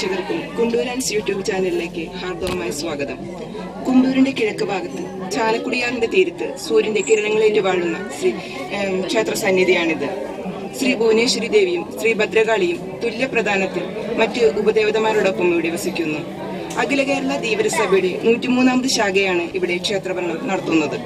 പ്രേക്ഷകർക്കും കുണ്ടൂരാൻസ് യൂട്യൂബ് ചാനലിലേക്ക് ഹാർദവമായ സ്വാഗതം. കുണ്ടൂരിന്റെ കിഴക്ക് ഭാഗത്ത് ചാലക്കുടിയാറിന്റെ തീരത്ത് സൂര്യന്റെ കിരണങ്ങളേറ്റ് വാഴുന്ന ശ്രീ ക്ഷേത്ര സന്നിധിയാണിത്. ശ്രീ ഭുവനേശ്വരി ദേവിയും ശ്രീ ഭദ്രകാളിയും തുല്യ പ്രധാനത്തിൽ മറ്റ് ഉപദേവതമാരോടൊപ്പം ഇവിടെ വസിക്കുന്നു. അഖില കേരള ധീവരസഭയുടെ നൂറ്റിമൂന്നാമത് ശാഖയാണ് ഇവിടെ ക്ഷേത്രഭരണം നടത്തുന്നത്.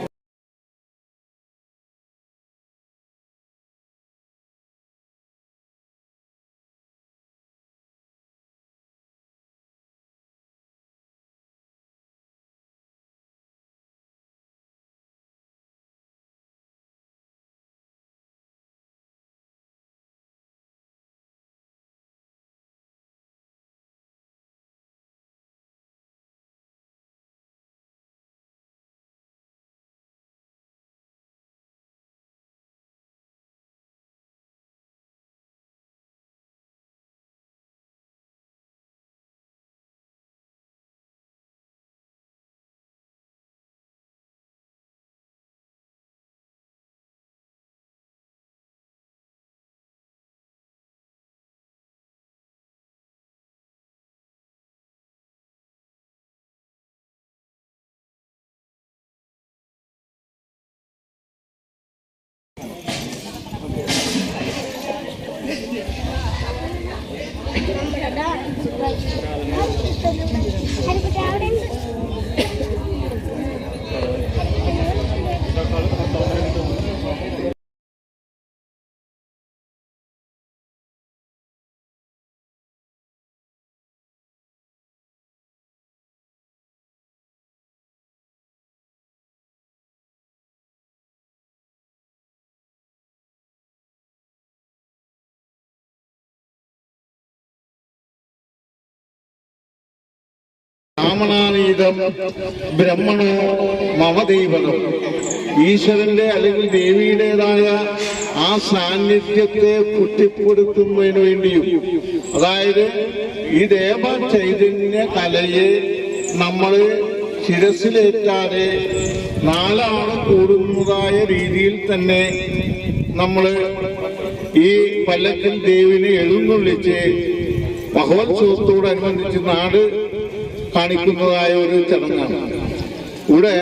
Thank you. ബ്രാഹ്മണാനീതം ബ്രഹ്മണോ മവദൈവതം ഈശ്വരന്റെ അല്ലെങ്കിൽ ദേവിയുടേതായ ആ സാന്നിധ്യത്തെ കുട്ടിപ്പെടുത്തുന്നതിന് വേണ്ടിയും അതായത് ഈ ദേവ ചൈതന്യ കലയെ നമ്മൾ ശിരസിലേറ്റാതെ നാലാൾ കൂടുന്നതായ രീതിയിൽ തന്നെ നമ്മൾ ഈ പല്ലക്കൽ ദേവിനെ എഴുന്നള്ളിച്ച് മഹോത്സവത്തോടനുബന്ധിച്ച് നാട് കാണിക്കുന്നതായ ഒരു ചടങ്ങാണ്. ഇവിടെ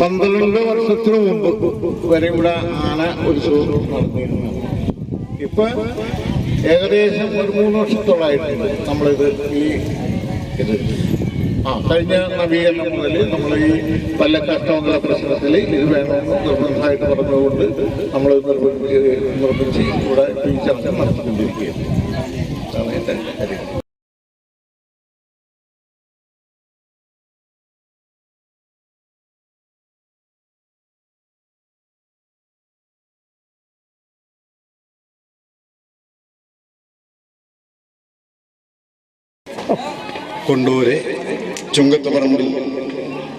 പന്ത്രണ്ട് വർഷത്തിനു മുമ്പ് വരെ ഇവിടെ ആന ഉത്സവം നടന്നിരുന്നു. ഇപ്പൊ ഏകദേശം ഒരു മൂന്ന് വർഷത്തോളമായിട്ടുണ്ട് നമ്മളിത് ഈ ഇത്. ആ കഴിഞ്ഞ നവീകരണം മുതൽ നമ്മൾ ഈ പല കഷ്ടമുള്ള പ്രശ്നത്തിൽ ഇത് വേണമെന്ന് നിർബന്ധമായിട്ട് പറഞ്ഞുകൊണ്ട് നമ്മൾ നിർബന്ധിച്ച് ഇവിടെ ഈ ചർച്ച നടത്തിക്കൊണ്ടിരിക്കുകയാണ്. അതാണ് എന്റെ കാര്യം കൊണ്ടൂര് ചുങ്കത്തുപറമ്പിൽ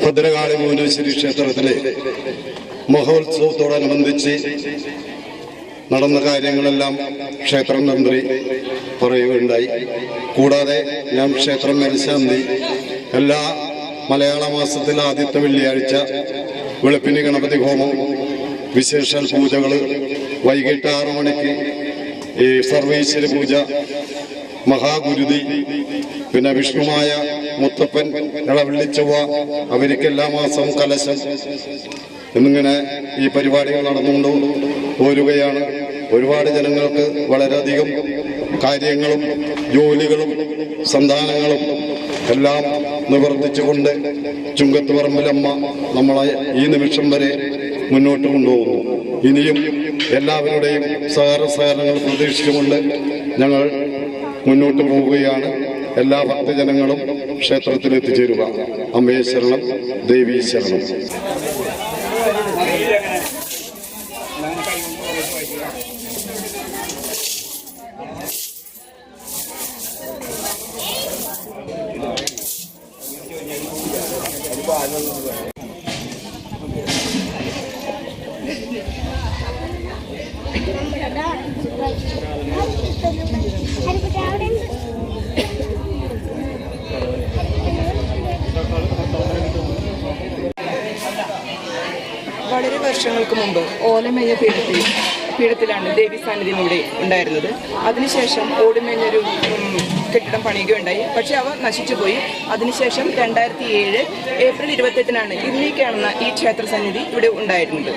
ഭദ്രകാളി ഭുവനേശ്വരി ക്ഷേത്രത്തിലെ മഹോത്സവത്തോടനുബന്ധിച്ച് നടന്ന കാര്യങ്ങളെല്ലാം ക്ഷേത്രം തന്ത്രി പറയുകയുണ്ടായി. കൂടാതെ ഞാൻ ക്ഷേത്രം മരിശാന്തി എല്ലാ മലയാള മാസത്തിലെ ആദ്യത്തെ വെള്ളിയാഴ്ച വെളുപ്പിന് ഗണപതി ഹോമം വിശേഷ പൂജകൾ വൈകിട്ട് ആറു മണിക്ക് ഈ സർവേശ്വര പൂജ മഹാഗുരുതി പിന്നെ വിഷ്ണുമായ മുത്തപ്പൻ ഇളവള്ളിച്ചൊവ്വ അവർക്ക് എല്ലാ മാസവും കലശം എന്നിങ്ങനെ ഈ പരിപാടികൾ നടന്നുകൊണ്ട് പോരുകയാണ്. ഒരുപാട് ജനങ്ങൾക്ക് വളരെയധികം കാര്യങ്ങളും ജോലികളും സന്താനങ്ങളും എല്ലാം നിവർത്തിച്ചുകൊണ്ട് ചുങ്കത്ത് പറമ്പിലമ്മ നമ്മളെ ഈ നിമിഷം വരെ മുന്നോട്ട് കൊണ്ടുപോകുന്നു. ഇനിയും എല്ലാവരുടെയും സഹകരണ സഹകരണങ്ങൾ പ്രതീക്ഷിച്ചുകൊണ്ട് ഞങ്ങൾ മുന്നോട്ട് പോവുകയാണ്. എല്ലാ ഭക്തജനങ്ങളും ക്ഷേത്രത്തിൽ എത്തിച്ചേരുക അമ്മയെ ശരണം ദേവീ ശരണം. വളരെ വർഷങ്ങൾക്ക് മുമ്പ് ഓലമേയ പീഠത്തിൽ പീഠത്തിലാണ് ദേവി സാന്നിധ്യം ഇവിടെ ഉണ്ടായിരുന്നത്. അതിനുശേഷം ഓടുമേഞ്ഞൊരു കെട്ടിടം പണിയുകയുണ്ടായി. പക്ഷെ അവ നശിച്ചുപോയി അതിനുശേഷം രണ്ടായിരത്തി ഏഴ് ഏപ്രിൽ ഇരുപത്തെട്ടിനാണ് ഇന്നീ കാണുന്ന ഈ ക്ഷേത്ര സന്നിധി ഇവിടെ ഉണ്ടായിരുന്നത്.